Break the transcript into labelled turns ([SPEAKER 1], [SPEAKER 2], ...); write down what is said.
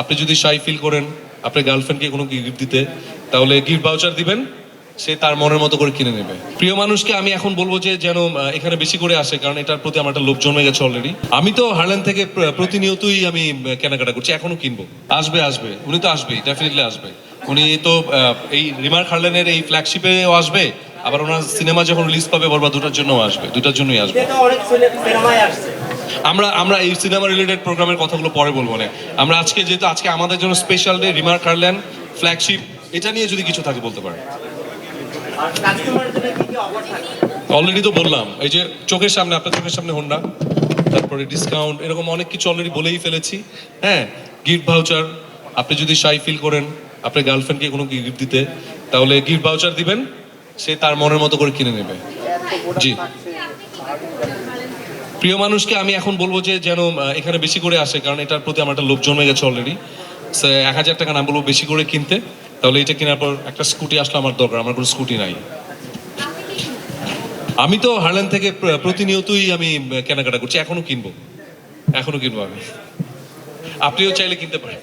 [SPEAKER 1] আপনি যদি শাই ফিল করেন আপনার গার্লফ্রেন্ডকে কোনো গিফট দিতে, তাহলে গিফট ভাউচার দিবেন, সে তার মনের মতো করে কিনে নেবে। প্রিয় মানুষকে আমি এখন বলব যে যেন এখানে বেশি করে আসে, কারণ এটার প্রতি আমার একটা লোভ জন্মে গেছে অলরেডি আমি তো হারলেন থেকে প্রতিনিয়তই আমি কেনাকাটা করছি, এখনও কিনবো। আসবে আসবে, উনি তো আসবেই ডেফিনেটলি আসবে। উনি তো এই রিমার্ক হার্লেনের এই ফ্ল্যাগশিপেও আসবে, আবার ওনার সিনেমা যখন রিলিজ পাবে বরবা দুটার জন্য আসবে, দুটার জন্যই আসবে। আমরা আমরা এই সিনেমা রিলেটেড প্রোগ্রামের কথাগুলো পরে বলব না। আমরা আজকে যেহেতু, আজকে আমাদের জন্য special day remark Harland flagship এটা নিয়ে যদি কিছু থাকে বলতে পারেন। অলরেডি তো বললাম, এই যে চোখের সামনে, আপনার চোখের সামনে হোন্ডা তারপরে ডিসকাউন্ট এরকম অনেক কিছু অলরেডি বলেই ফেলেছি। হ্যাঁ গিফট ভাউচার আপনি যদি শাই ফিল করেন আপনার গার্লফ্রেন্ডকে কোনো গিফট দিতে, তাহলে গিফট ভাউচার দিবেন, সে তার মনের মতো করে কিনে নেবে। জি। প্রিয় মানুষকে আমি এখন বলব যে যেন এখানে বেশি করে আসে, কারণ এটার প্রতি আমার একটা লোভ জন্মে গেছে অলরেডি এক হাজার টাকা না বলব বেশি করে কিনতে, তাহলে এটা কেনার পর একটা স্কুটি আসলে আমার দরকার, আমার কোনো স্কুটি নাই। আমি তো হারল্যান্ড থেকে প্রতিনিয়তই আমি কেনাকাটা করছি, এখনও কিনবো। এখনও কিনবো আমি। আপনিও চাইলে কিনতে পারেন।